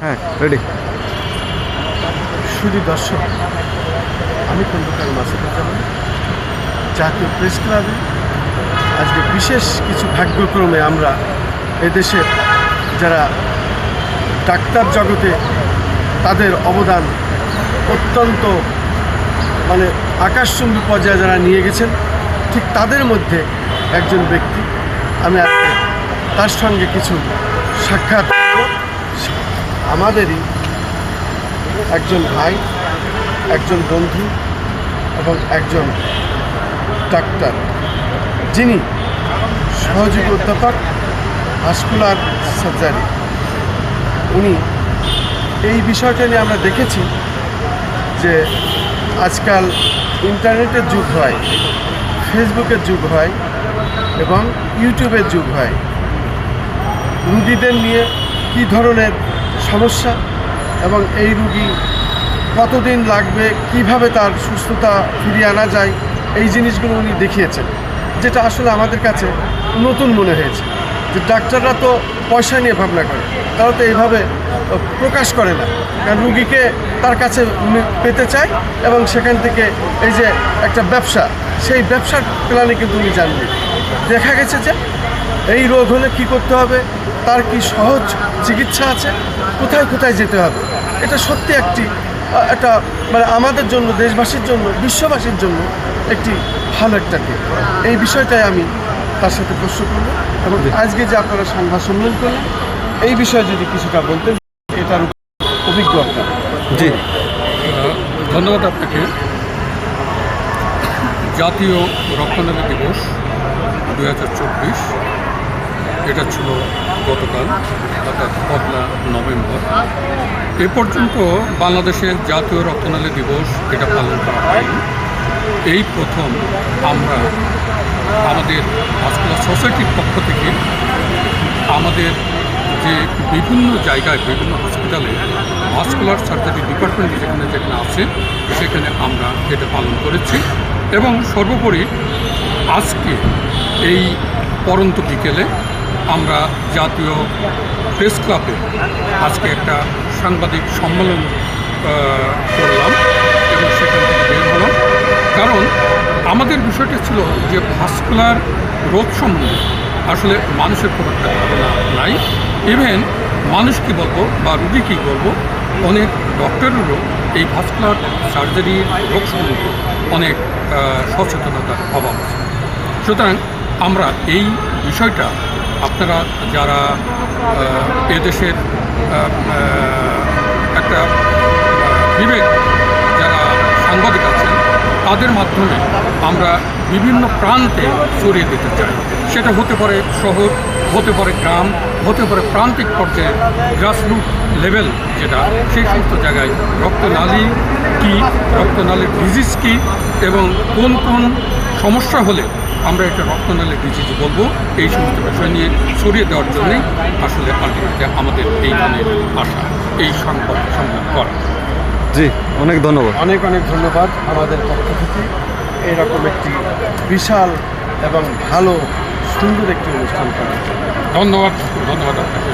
হ্যাঁ রেডি শুধু দর্শক, আমি খন্দকার মাসুদুজ্জামান জাতীয় প্রেস ক্লাবে আজকে বিশেষ কিছু ভাগ্যক্রমে আমরা এদেশের যারা ডাক্তার জগতে তাদের অবদান অত্যন্ত মানে আকাশচুম্বী পর্যায়ে যারা নিয়ে গেছেন, ঠিক তাদের মধ্যে একজন ব্যক্তি। আমি তার সঙ্গে কিছু সাক্ষাৎ। আমাদেরই একজন ভাই, একজন বন্ধু এবং একজন ডাক্তার। যিনি সহযোগী অধ্যাপক ভাস্কুলার সার্জারি। উনি এই বিষয়টা নিয়ে আমরা দেখেছি যে আজকাল ইন্টারনেটের যুগ হয়, ফেসবুকের যুগ হয় এবং ইউটিউবের যুগ হয়। রুগীদের নিয়ে কী ধরনের সমস্যা এবং এই রুগী কতদিন লাগবে, কীভাবে তার সুস্থতা ফিরিয়ে আনা যায়, এই জিনিসগুলো উনি দেখিয়েছেন, যেটা আসলে আমাদের কাছে নতুন মনে হয়েছে। যে ডাক্তাররা তো পয়সা নিয়ে ভাবনা করে, তারা তো এইভাবে প্রকাশ করে না। কারণ রুগীকে তার কাছে পেতে চায় এবং সেখান থেকে এই যে একটা ব্যবসা, সেই ব্যবসার প্ল্যানে কিন্তু উনি জানবেন দেখা গেছে যে এই রোগ হলে কি করতে হবে, তার কি সহজ চিকিৎসা আছে, কোথায় কোথায় যেতে হবে, এটা সত্যি একটি একটা মানে আমাদের জন্য, দেশবাসীর জন্য, বিশ্ববাসীর জন্য একটি ভালো একটা দিক। এই বিষয়টাই আমি তার সাথে প্রশ্ন করব। এবং আজকে যে আপনারা সংবাদ সম্মেলন করলেন এই বিষয়ে যদি কিছুটা বলতেন এটার অভিজ্ঞ আপনার। জি। ধন্যবাদ আপনাকে। জাতীয় রক্তদান দিবস দু হাজার চব্বিশ এটা ছিল গতকাল অর্থাৎ পয়লা নভেম্বর। এ পর্যন্ত বাংলাদেশের জাতীয় রক্তনালী দিবস এটা পালন করা হয়নি। এই প্রথম আমরা আমাদের ভাস্কুলার সোসাইটির পক্ষ থেকে আমাদের যে বিভিন্ন জায়গায়, বিভিন্ন হসপিটালে ভাস্কুলার সার্জারি ডিপার্টমেন্ট যেখানে যেখানে আছে, সেখানে আমরা এটা পালন করেছি এবং সর্বোপরি আজকে এই পরন্ত বিকেলে আমরা জাতীয় প্রেস ক্লাবে আজকে একটা সাংবাদিক সম্মেলন করলাম। আমাদের বিষয়টা ছিল যে ভাস্কুলার রোগ সম্বন্ধে আসলে মানুষের খুব একটা ধারণা নাই। ইভেন মানুষ কী বলব বা রুগী কী বলব, অনেক ডক্টরেরও এই ভাস্কুলার সার্জারি রোগ সম্বন্ধে অনেক সচেতনতার অভাব আছে। সুতরাং আমরা এই বিষয়টা আপনারা যারা এদেশের একটা বিবেক যারা সাংবাদিক আছেন, তাদের মাধ্যমে আমরা বিভিন্ন প্রান্তে ছড়িয়ে দিতে চাই। সেটা হতে পারে শহর হতে পারে গ্রাম হতে পারে প্রান্তিক পর্যায়ে গ্রাসরুট লেভেল যেটা সেই সমস্ত জায়গায় রক্তনালী কী রক্তনালীর ডিজিজ কী এবং কোন কোন সমস্যা হলে আমরা একটা রক্তনালীর ডিজিজ বলব এই সমস্ত বিষয় নিয়ে ছড়িয়ে দেওয়ার জন্যই আসলে আলটিমেটলি আমাদের এই এইখানে আসা এই সংবাদ সংবাদ করা। জি অনেক ধন্যবাদ। অনেক অনেক ধন্যবাদ আমাদের পক্ষ থেকে। এরকম একটি বিশাল এবং ভালো সুন্দর একটি অনুষ্ঠান করা ধন্যবাদ ধন্যবাদ আপনাকে।